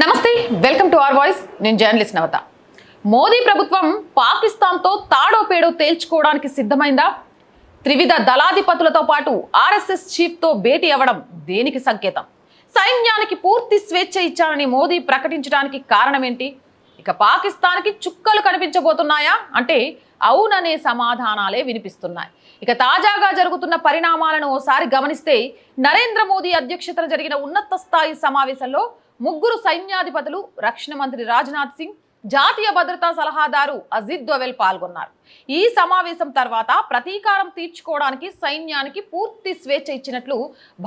నమస్తే welcome to R voice. నేను journalist నవత. మోదీ ప్రభుత్వం పాకిస్తాన్తో తాడో పేడో తేల్చుకోవడానికి సిద్ధమైందా? త్రివిధ దళాధిపతులతో పాటు ఆర్ఎస్ఎస్ చీఫ్తో భేటీ అవ్వడం దేనికి సంకేతం? సైన్యానికి పూర్తి స్వేచ్ఛ ఇచ్చానని మోదీ ప్రకటించడానికి కారణం ఏంటి ఇక పాకిస్తాన్కి చుక్కలు కనిపించబోతున్నాయా? అంటే అవుననే సమాధానాలే వినిపిస్తున్నాయి. ఇక తాజాగా జరుగుతున్న పరిణామాలను ఓసారి గమనిస్తే నరేంద్ర మోదీ అధ్యక్షతన జరిగిన ఉన్నత స్థాయి సమావేశంలో ముగ్గురు సైన్యాధిపతులు రక్షణ మంత్రి రాజ్నాథ్ సింగ్ జాతీయ భద్రతా సలహాదారు అజిత్ దోవెల్ పాల్గొన్నారు. ఈ సమావేశం తర్వాత ప్రతీకారం తీర్చుకోవడానికి సైన్యానికి పూర్తి స్వేచ్ఛ ఇచ్చినట్లు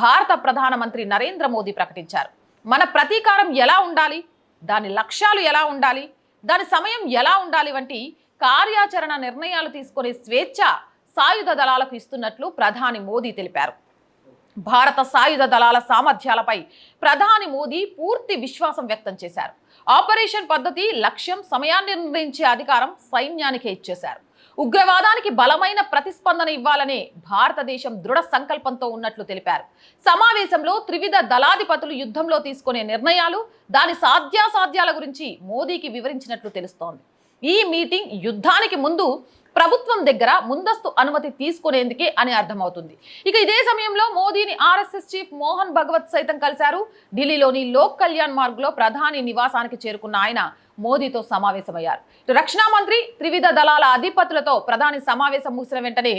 భారత ప్రధానమంత్రి నరేంద్ర మోదీ ప్రకటించారు. మన ప్రతీకారం ఎలా ఉండాలి? దాని లక్ష్యాలు ఎలా ఉండాలి? దాని సమయం ఎలా ఉండాలి వంటి కార్యాచరణ నిర్ణయాలు తీసుకునే స్వేచ్ఛ సాయుధ దళాలకు ఇస్తున్నట్లు ప్రధాని మోదీ తెలిపారు. భారత సాయుధ దళాల సామర్థ్యాలపై ప్రధాని మోదీ పూర్తి విశ్వాసం వ్యక్తం చేశారు. ఆపరేషన్ పద్ధతి లక్ష్యం సమయాన్ని నిర్ణయించే అధికారం సైన్యానికే ఇచ్చేశారు. ఉగ్రవాదానికి బలమైన ప్రతిస్పందన ఇవ్వాలనే భారతదేశం దృఢ సంకల్పంతో ఉన్నట్లు తెలిపారు. సమావేశంలో త్రివిధ దళాధిపతులు యుద్ధంలో తీసుకునే నిర్ణయాలు దాని సాధ్యాసాధ్యాల గురించి మోదీకి వివరించినట్లు తెలుస్తోంది. ఈ మీటింగ్ యుద్ధానికి ముందు ప్రభుత్వం దగ్గర ముందస్తు అనుమతి తీసుకునేందుకే అని అర్థమవుతుంది. ఇక ఇదే సమయంలో మోదీని ఆర్ఎస్ఎస్ చీఫ్ మోహన్ భగవత్ సైతం కలిశారు. ఢిల్లీలోని లోక్ కళ్యాణ్ మార్గ్లో ప్రధాని నివాసానికి చేరుకున్న ఆయన మోదీతో సమావేశమయ్యారు. రక్షణ మంత్రి త్రివిధ దళాల అధిపతులతో ప్రధాని సమావేశం ముగిసిన వెంటనే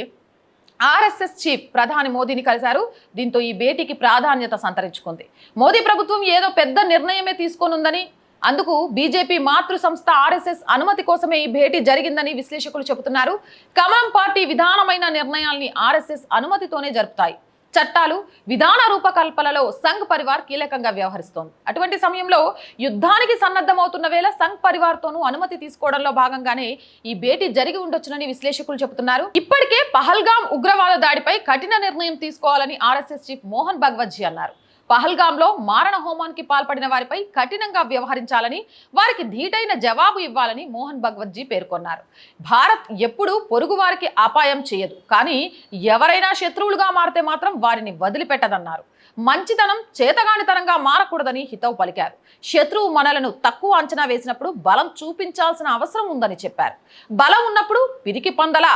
ఆర్ఎస్ఎస్ చీఫ్ ప్రధాని మోదీని కలిశారు. దీంతో ఈ భేటీకి ప్రాధాన్యత సంతరించుకుంది. మోదీ ప్రభుత్వం ఏదో పెద్ద నిర్ణయమే తీసుకోనుందని అందుకు బీజేపీ మాతృ సంస్థ ఆర్ఎస్ఎస్ అనుమతి కోసమే ఈ భేటీ జరిగిందని విశ్లేషకులు చెబుతున్నారు. కమలం పార్టీ విధానమైన నిర్ణయాల్ని ఆర్ఎస్ఎస్ అనుమతితోనే జరుపుతాయి. చట్టాలు విధాన రూపకల్పనలో సంఘ్ పరివార్ కీలకంగా వ్యవహరిస్తోంది. అటువంటి సమయంలో యుద్ధానికి సన్నద్ధమవుతున్న వేళ సంఘ్ పరివార్తోనూ అనుమతి తీసుకోవడంలో భాగంగానే ఈ భేటీ జరిగి ఉండొచ్చునని విశ్లేషకులు చెబుతున్నారు. ఇప్పటికే పహల్గాం ఉగ్రవాద దాడిపై కఠిన నిర్ణయం తీసుకోవాలని ఆర్ఎస్ఎస్ చీఫ్ మోహన్ భగవత్జీ అన్నారు. పహల్గాంలో మారణ హోమానికి పాల్పడిన వారిపై కఠినంగా వ్యవహరించాలని వారికి ధీటైన జవాబు ఇవ్వాలని మోహన్ భగవత్జీ పేర్కొన్నారు. భారత్ ఎప్పుడూ పొరుగువారికి అపాయం చేయదు కానీ ఎవరైనా శత్రువులుగా మారితే మాత్రం వారిని వదిలిపెట్టదన్నారు. మంచితనం చేతగానితనంగా మారకూడదని హితవు పలికారు. శత్రువు మనలను తక్కువ అంచనా వేసినప్పుడు బలం చూపించాల్సిన అవసరం ఉందని చెప్పారు. బలం ఉన్నప్పుడు పిరికి పందలా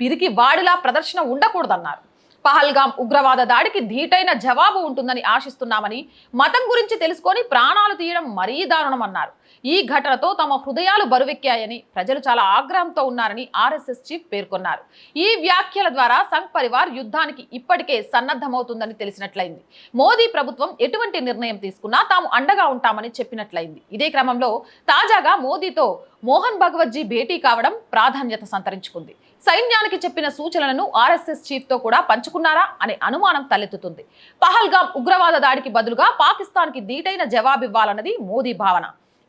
పిరికి వాడిలా ప్రదర్శన ఉండకూడదన్నారు. పహల్గాం ఉగ్రవాద దాడికి ధీటైన జవాబు ఉంటుందని ఆశిస్తున్నామని మతం గురించి తెలుసుకొని ప్రాణాలు తీయడం మరీ దారుణమన్నారు. ఈ ఘటనతో తమ హృదయాలు బరువెక్కాయని ప్రజలు చాలా ఆగ్రహంతో ఉన్నారని ఆర్ఎస్ఎస్ చీఫ్ పేర్కొన్నారు. ఈ వ్యాఖ్యల ద్వారా సంఘ్ పరివార్ యుద్ధానికి ఇప్పటికే సన్నద్ధమవుతుందని తెలిసినట్లయింది. మోదీ ప్రభుత్వం ఎటువంటి నిర్ణయం తీసుకున్నా తాము అండగా ఉంటామని చెప్పినట్లయింది. ఇదే క్రమంలో తాజాగా మోదీతో మోహన్ భగవత్జీ భేటీ కావడం ప్రాధాన్యత సంతరించుకుంది. సైన్యానికి చెప్పిన సూచనలను ఆర్ఎస్ఎస్ చీఫ్తో కూడా పంచుకున్నారా అనే అనుమానం తలెత్తుతుంది. పహల్గాం ఉగ్రవాద దాడికి బదులుగా పాకిస్తాన్కి దీటైన జవాబివ్వాలన్నది మోదీ భావన.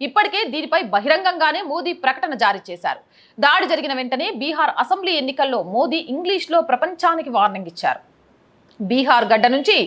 ఇప్పటికే దీనిపై బహిరంగంగానే మోదీ ప్రకటన జారీ చేశారు. దాడి జరిగిన వెంటనే బీహార్ అసెంబ్లీ ఎన్నికల్లో మోదీ ఇంగ్లీష్లో ప్రపంచానికి వార్నింగ్ ఇచ్చారు. బీహార్ గడ్డ నుంచి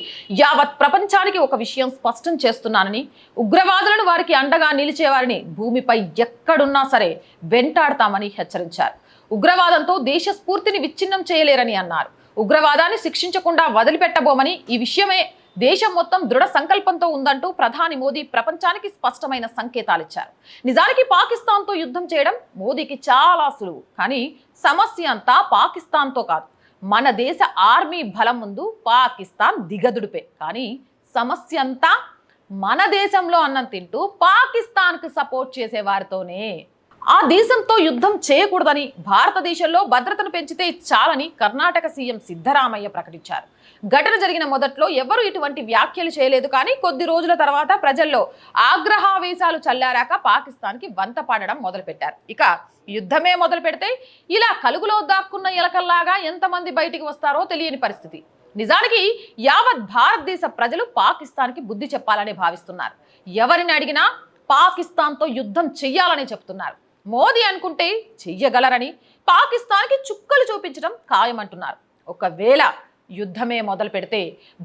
యావత్ ప్రపంచానికి ఒక విషయం స్పష్టం చేస్తున్నానని ఉగ్రవాదులను వారికి అండగా నిలిచేవారిని భూమిపై ఎక్కడున్నా సరే వెంటాడతామని హెచ్చరించారు. ఉగ్రవాదంతో దేశ స్ఫూర్తిని విచ్ఛిన్నం చేయలేరని అన్నారు. ఉగ్రవాదాన్ని శిక్షించకుండా వదిలిపెట్టబోమని ఈ విషయమే దేశం మొత్తం దృఢ సంకల్పంతో ఉందంటూ ప్రధాని మోదీ ప్రపంచానికి స్పష్టమైన సంకేతాలు ఇచ్చారు. నిజానికి పాకిస్తాన్తో యుద్ధం చేయడం మోదీకి చాలా సులువు కానీ సమస్య అంతా పాకిస్తాన్తో కాదు. మన దేశ ఆర్మీ బలం ముందు పాకిస్తాన్ దిగదుడిపే. కానీ సమస్య అంతా మన దేశంలో అన్నం తింటూ పాకిస్తాన్కు సపోర్ట్ చేసే వారితోనే. ఆ దేశంతో యుద్ధం చేయకూడదని భారతదేశంలో భద్రతను పెంచితే చాలని కర్ణాటక సీఎం సిద్ధరామయ్య ప్రకటించారు. ఘటన జరిగిన మొదట్లో ఎవరు ఇటువంటి వ్యాఖ్యలు చేయలేదు కానీ కొద్ది రోజుల తర్వాత ప్రజల్లో ఆగ్రహావేశాలు చల్లారాక పాకిస్తాన్కి వంత పాడడం మొదలుపెట్టారు. ఇక యుద్ధమే మొదలు పెడితే ఇలా కలుగులో దాక్కున్న ఎలకల్లాగా ఎంతమంది బయటికి వస్తారో తెలియని పరిస్థితి. నిజానికి యావత్ భారతదేశ ప్రజలు పాకిస్తాన్కి బుద్ధి చెప్పాలని భావిస్తున్నారు. ఎవరిని అడిగినా పాకిస్తాన్తో యుద్ధం చెయ్యాలని చెప్తున్నారు. మోదీ అనుకుంటే చెయ్యగలరని పాకిస్తాన్కి చుక్కలు చూపించడం ఖాయమంటున్నారు. ఒకవేళ యుద్ధమే మొదలు పెడితే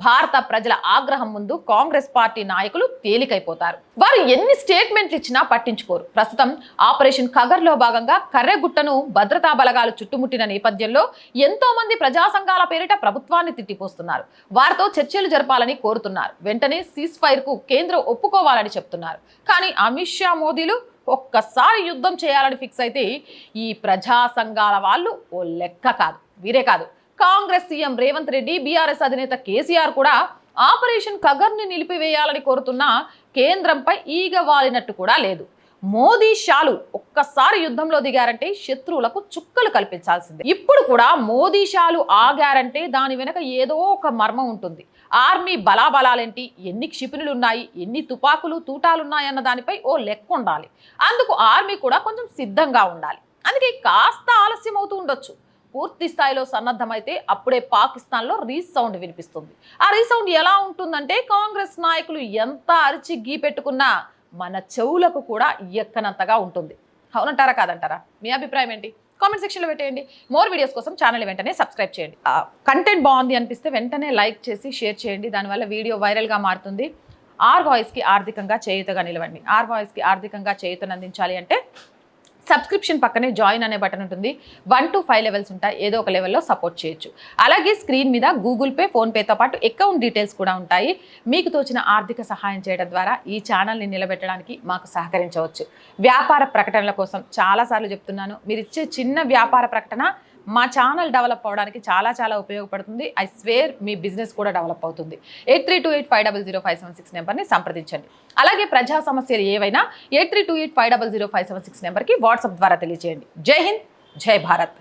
భారత ప్రజల ఆగ్రహం ముందు కాంగ్రెస్ పార్టీ నాయకులు తేలికైపోతారు. వారు ఎన్ని స్టేట్మెంట్లు ఇచ్చినా పట్టించుకోరు. ప్రస్తుతం ఆపరేషన్ ఖగర్లో భాగంగా కర్రెగుట్టను భద్రతా బలగాలు చుట్టుముట్టిన నేపథ్యంలో ఎంతో మంది ప్రజా సంఘాల పేరిట ప్రభుత్వాన్ని తిట్టిపోస్తున్నారు. వారితో చర్చలు జరపాలని కోరుతున్నారు. వెంటనే సీజ్ ఫైర్కు కేంద్రం ఒప్పుకోవాలని చెప్తున్నారు. కానీ అమిత్ షా మోదీలు ఒక్కసారి యుద్ధం చేయాలని ఫిక్స్ అయితే ఈ ప్రజా సంఘాల వాళ్ళు ఓ లెక్క కాదు వీరే కాదు. కాంగ్రెస్ సీఎం రేవంత్ రెడ్డి బీఆర్ఎస్ అధినేత కేసీఆర్ కూడా ఆపరేషన్ కగర్ని నిలిపివేయాలని కోరుతున్న కేంద్రంపై ఈగ వాలినట్టు కూడా లేదు. మోదీ షాలు ఒక్కసారి యుద్ధంలో దిగారంటే శత్రువులకు చుక్కలు కల్పించాల్సిందే. ఇప్పుడు కూడా మోదీ షాలు ఆగారంటే దాని వెనక ఏదో ఒక మర్మం ఉంటుంది. ఆర్మీ బలాబలాలేంటి? ఎన్ని క్షిపణులు ఉన్నాయి ఎన్ని తుపాకులు తూటాలున్నాయన్న దానిపై ఓ లెక్క ఉండాలి. అందుకు ఆర్మీ కూడా కొంచెం సిద్ధంగా ఉండాలి. అందుకే కాస్త ఆలస్యం అవుతూ ఉండొచ్చు పూర్తి స్థాయిలో సన్నద్ధమైతే అప్పుడే పాకిస్తాన్లో రీసౌండ్ వినిపిస్తుంది. ఆ రీసౌండ్ ఎలా ఉంటుందంటే కాంగ్రెస్ నాయకులు ఎంత అరిచి గీ పెట్టుకున్నా మన చెవులకు కూడా ఎక్కనంతగా ఉంటుంది. అవునంటారా కాదంటారా? మీ అభిప్రాయం ఏంటి? కామెంట్ సెక్షన్లో పెట్టేయండి. మోర్ వీడియోస్ కోసం ఛానల్ వెంటనే సబ్స్క్రైబ్ చేయండి. కంటెంట్ బాగుంది అనిపిస్తే వెంటనే లైక్ చేసి షేర్ చేయండి. దానివల్ల వీడియో వైరల్గా మారుతుంది. ఆర్ వాయిస్కి ఆర్థికంగా చేయుతగా నిలవండి. ఆర్ వాయిస్కి ఆర్థికంగా చేయుతను అందించాలి అంటే సబ్స్క్రిప్షన్ పక్కనే జాయిన్ అనే బటన్ ఉంటుంది. వన్ టు ఫైవ్ లెవెల్స్ ఉంటాయి. ఏదో ఒక లెవెల్లో సపోర్ట్ చేయొచ్చు. అలాగే స్క్రీన్ మీద గూగుల్ పే ఫోన్పేతో పాటు అకౌంట్ డీటెయిల్స్ కూడా ఉంటాయి. మీకు తోచిన ఆర్థిక సహాయం చేయడం ద్వారా ఈ ఛానల్ని నిలబెట్టడానికి మాకు సహకరించవచ్చు. వ్యాపార ప్రకటనల కోసం చాలాసార్లు చెప్తున్నాను. మీరు ఇచ్చే చిన్న వ్యాపార ప్రకటన మా ఛానల్ డెవలప్ అవ్వడానికి చాలా చాలా ఉపయోగపడుతుంది. ఐ స్వేర్ మీ బిజినెస్ కూడా డెవలప్ అవుతుంది. Eight three two eight five double zero five seven six నెంబర్ని సంప్రదించండి. అలాగే ప్రజా సమస్యలు ఏవైనా eight three two eight five double zero five seven six నెంబర్కి వాట్సాప్ ద్వారా తెలియజేయండి జై హింద్ జై భారత్.